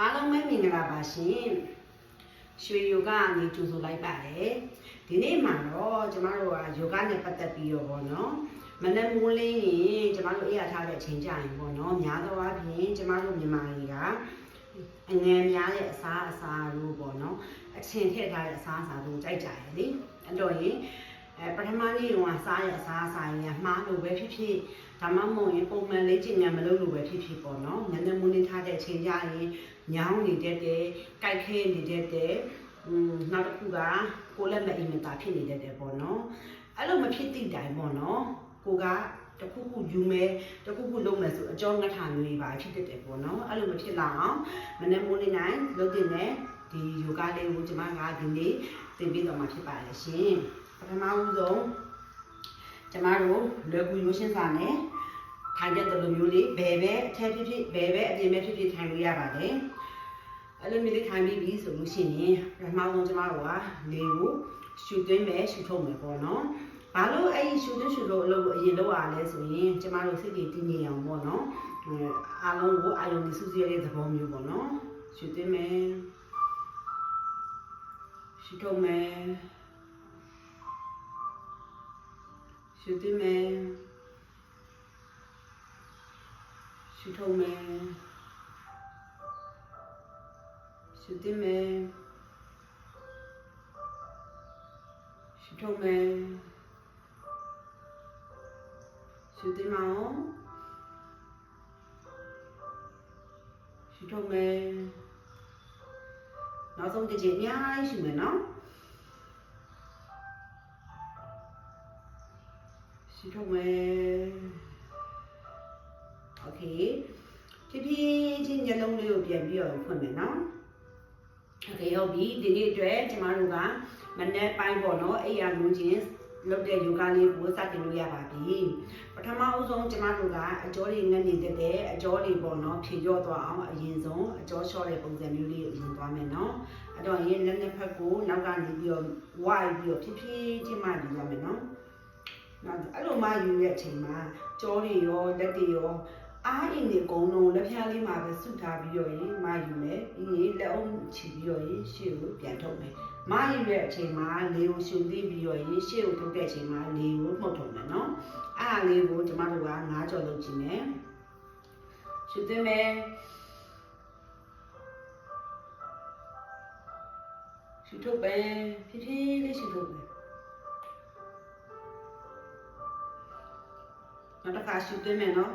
အားလုံးပဲမင်္ဂလာပါရှင်ရွှေယောဂအနေကြိုဆိုလိုက်ပါတယ်ဒီနေ့မှာတော့ကျမတို့ကယောဂနဲ့ပတ်သက်ပြီးတော့ဗောနော်မနက်မိုးလင်းရင်ကျမတို့အေးရထားတဲ့အချိန်ကြရင်ဗောနော်များသောအားဖြင့်ကျမတို့မြန်မာတွေကအငယ်များတဲ့အစားအစာတို့ဗောနော်အချင်းထည့်ထားတဲ့အစားအစာတို့ကြိုက်ကြရလေအဲ့တော့ရင် အဲပထမနေ့တုန်းကစားရအစားအစာကြီးကမှားလို့ပဲဖြစ်ဖြစ်ဒါမှမဟုတ်ရင်ပုံမှန်လေးကျင့်ငယ်မလုပ်လို့ပဲဖြစ်ဖြစ်ပေါ့နော်ညနေမိုးလင်းထားတဲ့အချိန်ကြရင်ညောင်းနေတတ်တယ်၊ကြိုက်ခဲနေတတ်တယ်။อืมနောက်တစ်ခုကကိုယ်လက်မအိမ်မသာဖြစ်နေတတ်တယ်ပေါ့နော်။အဲ့လိုမဖြစ်သည့်တိုင်ပေါ့နော်။ကိုကတခုခုယူမယ်တခုခုလုပ်မယ်ဆိုအကြောင်းငါထာမျိုးတွေပါဖြစ်တတ်တယ်ပေါ့နော်။အဲ့လိုမဖြစ်လာအောင်မနေ့မိုးနေ့နိုင်လုပ်တင်တဲ့ဒီယောဂလေးကိုကျွန်မကဒီနေ့သင်ပေးတော့မှာဖြစ်ပါတယ်ရှင်။ ပထမဦးဆုံးကျမတို့လွယ်ကူရိုးရှင်းစာနဲ့ထိုင်တဲ့လိုမျိုးလေးဘယ်ပဲအထက်ဖြစ်ဖြစ်ဘယ်ပဲအပြင်ပဲဖြစ်ဖြစ်ထိုင်လို့ရပါတယ်အဲ့လိုမျိုးလေးထိုင်ပြီးပြီဆိုလို့ရှိရင်ပထမဆုံးကျမတို့ကလေကိုရှူသွင်းမယ်ရှူထုတ်မယ်ပေါ့နော်ဘာလို့အဲ့ဒီရှူသွင်းရှူလို့အလုပ်ကိုအရင်လုပ်ရလဲဆိုရင်ကျမတို့စိတ်တွေတည်ငြိမ်အောင်ပေါ့နော်အားလုံးကိုအာယုံဒီစုစည်းရတဲ့သဘောမျိုးပေါ့နော်ရှူသွင်းမယ်ရှူထုတ်မယ် ရှူသွင်းမယ်ရှုထုံးမယ်ရှုတင်မယ်ရှုထုံးမယ်ရှုတင်မအောင်ရှုထုံးမယ်နောက်ဆုံးတစ်ချိန်အများကြီးရှုမယ်နော် ရှုထုံးမယ် โอเคဖြည်းဖြည်းချင်းညလုံးလေးကိုပြန်ပြီးတော့ဖွင့်မယ်နော်โอเคဟုတ်ပြီဒီနေ့အတွက်ကျမတို့ကမနေ့ပိုင်းပေါ့နော်အဲ့ရလုံးချင်းလုပ်တဲ့ယောဂလေးကိုစတင်လို့ရပါပြီပထမအဆုံးကျမတို့ကအကြောတွေငတ်နေတဲ့အကြောတွေပေါ့နော်ဖြေကျော့သွားအောင်အရင်ဆုံးအကြောလျှော့တဲ့ပုံစံမျိုးလေးကိုအရင်သွားမယ်နော်အဲ့တော့ရင်လက်နှစ်ဖက်ကိုနောက်ကနေပြီးတော့ဝိုက်ပြီးတော့ဖြည်းဖြည်းချင်းမှယူရမယ်နော် နောက်အဲ့လိုမှယူတဲ့အချိန်မှာကြောတွေရောလက်တွေရောအားအင်းဒီအကုန်လုံးလက်ဖြားလေးမှာပဲစုထားပြီးတော့ရင်မယူမယ်ပြီးရင်လက်အောင်ချီပြီးတော့ရင်ရှေ့ကိုပြန်ထုတ်မယ်မယူတဲ့အချိန်မှာလေကိုရှုပ်သိပြီးတော့ရင်ရှေ့ကိုထုတ်တဲ့အချိန်မှာလေကိုမှုတ်ထုတ်မယ်နော်အားအလေးကိုကျမတို့ကငါးကြော်လုပ်ကြည့်မယ်ရှုသိမယ်ရှုထုတ်ပဲဖြည်းဖြည်းလေးရှုထုတ်မ ယ်နောက်တစ်ခါရှုသိမယ်နော်